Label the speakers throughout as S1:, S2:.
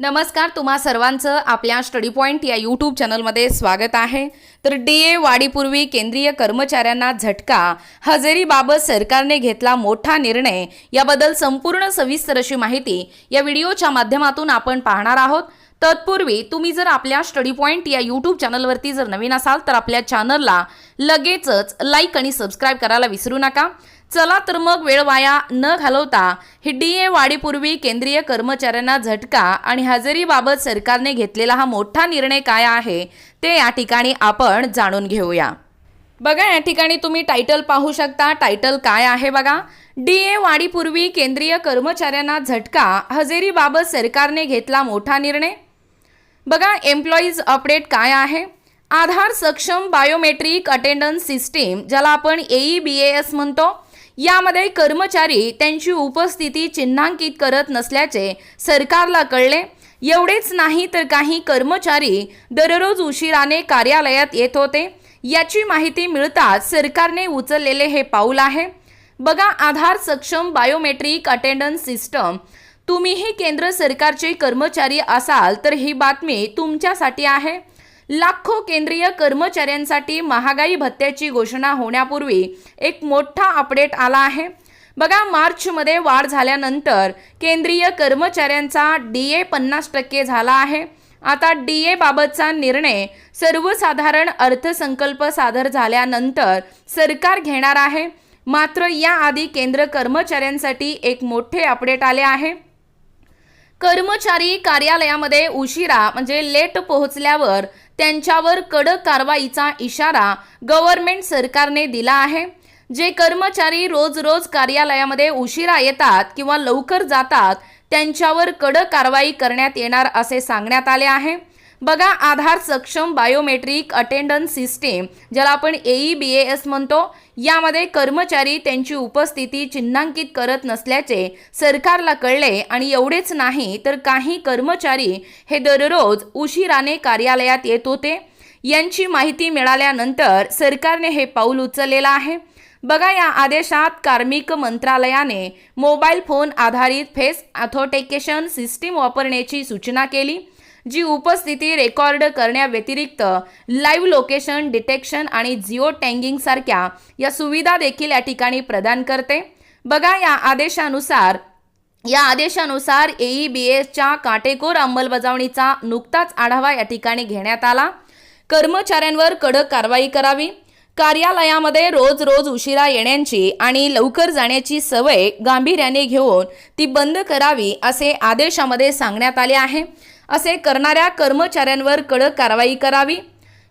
S1: नमस्कार तुम्हा सर्वांचं आपल्या स्टडी पॉईंट या यूट्यूब चॅनलमध्ये स्वागत आहे. तर डी ए वाढीपूर्वी केंद्रीय कर्मचाऱ्यांना झटका हजेरीबाबत सरकारने घेतला मोठा निर्णय याबद्दल संपूर्ण सविस्तर अशी माहिती या व्हिडिओच्या माध्यमातून आपण पाहणार आहोत. तत्पूर्वी तुम्ही जर आपल्या स्टडी पॉईंट या यूट्यूब चॅनलवरती जर नवीन असाल तर आपल्या चॅनलला लगेचच लाईक आणि सबस्क्राईब करायला विसरू नका. चला तर मग वेळ वाया न घालवता ही डी ए वाढीपूर्वी केंद्रीय कर्मचाऱ्यांना झटका आणि हजेरीबाबत सरकारने घेतलेला हा मोठा निर्णय काय आहे ते या ठिकाणी आपण जाणून घेऊया. बघा या ठिकाणी तुम्ही टायटल पाहू शकता. टायटल काय आहे बघा? डी ए वाढीपूर्वी केंद्रीय कर्मचाऱ्यांना झटका हजेरीबाबत सरकारने घेतला मोठा निर्णय. बघा एम्प्लॉईज अपडेट काय आहे? आधार सक्षम बायोमेट्रिक अटेंडन्स सिस्टीम ज्याला आपण एई बी एस म्हणतो. यामध्ये कर्मचारी त्यांची उपस्थिती चिन्हांकित करत नसल्याचे सरकारला कळले. एवढेच नाही तर काही कर्मचारी दररोज उशिराने कार्यालयात येत होते. याची माहिती मिळताच सरकारने उचललेले हे पाऊल आहे. बघा आधार सक्षम बायोमेट्रिक अटेंडन्स सिस्टम. तुम्हीही केंद्र सरकारचे कर्मचारी असाल तर ही बातमी तुमच्यासाठी आहे. लाखो केंद्रीय कर्मचाऱ्यांसाठी महागाई भत्त्याची घोषणा होण्यापूर्वी एक मोठा अपडेट आला आहे. बघा मार्चमध्ये वाढ झाल्यानंतर केंद्रीय कर्मचाऱ्यांचा डी ए पन्नास टक्के झाला आहे. आता डी ए बाबतचा निर्णय सर्वसाधारण अर्थसंकल्प सादर झाल्यानंतर सरकार घेणार आहे. मात्र याआधी केंद्र कर्मचाऱ्यांसाठी एक मोठे अपडेट आले आहे. कर्मचारी कार्यालयामध्ये उशिरा म्हणजे लेट पोहोचल्यावर त्यांच्यावर कडक कारवाईचा इशारा गव्हर्नमेंट सरकारने दिला आहे. जे कर्मचारी रोज रोज कार्यालयामध्ये उशिरा येतात किंवा लवकर जातात त्यांच्यावर कडक कारवाई करण्यात येणार असे सांगण्यात आले आहे. बघा आधार सक्षम बायोमेट्रिक अटेंडन्स सिस्टीम ज्याला आपण एई बी एस म्हणतो यामध्ये कर्मचारी त्यांची उपस्थिती चिन्हांकित करत नसल्याचे सरकारला कळले आणि एवढेच नाही तर काही कर्मचारी हे दररोज उशिराने कार्यालयात येत होते. यांची माहिती मिळाल्यानंतर सरकारने हे पाऊल उचललेलं आहे. बघा या आदेशात कार्मिक मंत्रालयाने मोबाईल फोन आधारित फेस ऑथोटेकेशन सिस्टीम वापरण्याची सूचना केली. जी उपस्थिती रेकॉर्ड करण्याव्यतिरिक्त लाईव्ह लोकेशन डिटेक्शन आणि जिओ टँगिंग सारख्या या सुविधा देखील या ठिकाणी प्रदान करते. बघा या आदेशानुसार या आदेशानुसार एई बी एसच्या काटेकोर अंमलबजावणीचा नुकताच आढावा या ठिकाणी घेण्यात आला. कर्मचाऱ्यांवर कडक कारवाई करावी. कार्यालयामध्ये रोज रोज उशिरा येण्याची आणि लवकर जाण्याची सवय गांभीर्याने घेऊन ती बंद करावी असे आदेशामध्ये सांगण्यात आले आहे. असे करणाऱ्या कर्मचाऱ्यांवर कडक कारवाई करावी.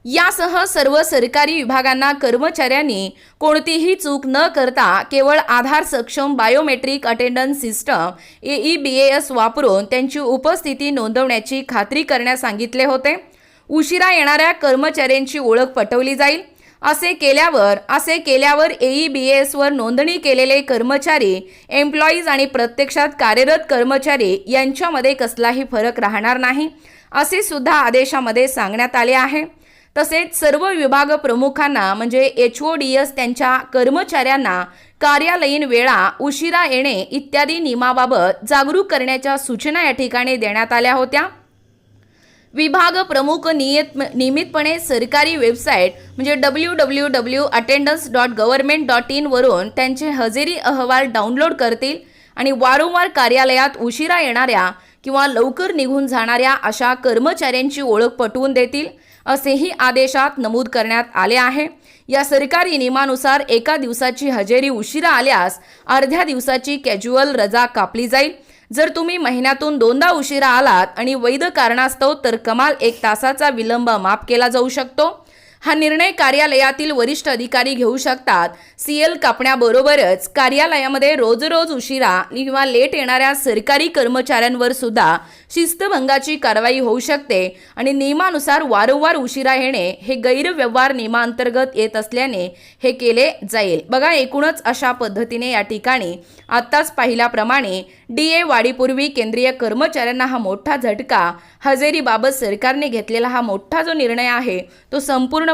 S1: यासह सर्व सरकारी विभागांना कर्मचाऱ्यांनी कोणतीही चूक न करता केवळ आधार सक्षम biometric attendance system AE B S वापरून त्यांची उपस्थिती नोंदवण्याची खात्री करण्यास सांगितले होते. उशिरा येणाऱ्या कर्मचाऱ्यांची ओळख पटवली जाईल. असे केल्यावर असे केल्यावर एई बी एसवर नोंदणी केलेले कर्मचारी एम्प्लॉईज आणि प्रत्यक्षात कार्यरत कर्मचारी यांच्यामध्ये कसलाही फरक राहणार नाही असे सुद्धा आदेशामध्ये सांगण्यात आले आहे. तसेच सर्व विभाग प्रमुखांना म्हणजे एच ओ डी एस त्यांच्या कर्मचाऱ्यांना कार्यालयीन वेळा उशिरा येणे इत्यादी नियमाबाबत जागरूक करण्याच्या सूचना या ठिकाणी देण्यात आल्या होत्या. विभाग प्रमुख नियत नियमितपणे सरकारी वेबसाईट म्हणजे W W W attendance dot government dot इनवरून त्यांचे हजेरी अहवाल डाउनलोड करतील आणि वारंवार कार्यालयात उशिरा येणाऱ्या किंवा लवकर निघून जाणाऱ्या अशा कर्मचाऱ्यांची ओळख पटवून देतील असेही आदेशात नमूद करण्यात आले आहे. या सरकारी नियमानुसार एका दिवसाची हजेरी उशिरा आल्यास अर्ध्या दिवसाची कॅज्युअल रजा कापली जाईल. जर तुम्ही महिन्यातून दोनदा उशिरा आलात आणि वैध कारणास्तव तर कमाल एक तासाचा विलंब माफ केला जाऊ शकतो. हा निर्णय कार्यालयातील वरिष्ठ अधिकारी घेऊ शकतात. सी एल कापण्याबरोबरच कार्यालयामध्ये रोज रोज उशिरा किंवा लेट येणाऱ्या सरकारी कर्मचाऱ्यांवर सुद्धा शिस्तभंगाची कारवाई होऊ शकते आणि नियमानुसार वारंवार उशिरा येणे हे गैरव्यवहार नियमांतर्गत येत असल्याने हे केले जाईल. बघा एकूणच अशा पद्धतीने या ठिकाणी आत्ताच पाहिल्याप्रमाणे डी ए वाढीपूर्वी केंद्रीय कर्मचाऱ्यांना हा मोठा झटका हजेरीबाबत सरकारने घेतलेला हा मोठा जो निर्णय आहे तो संपूर्ण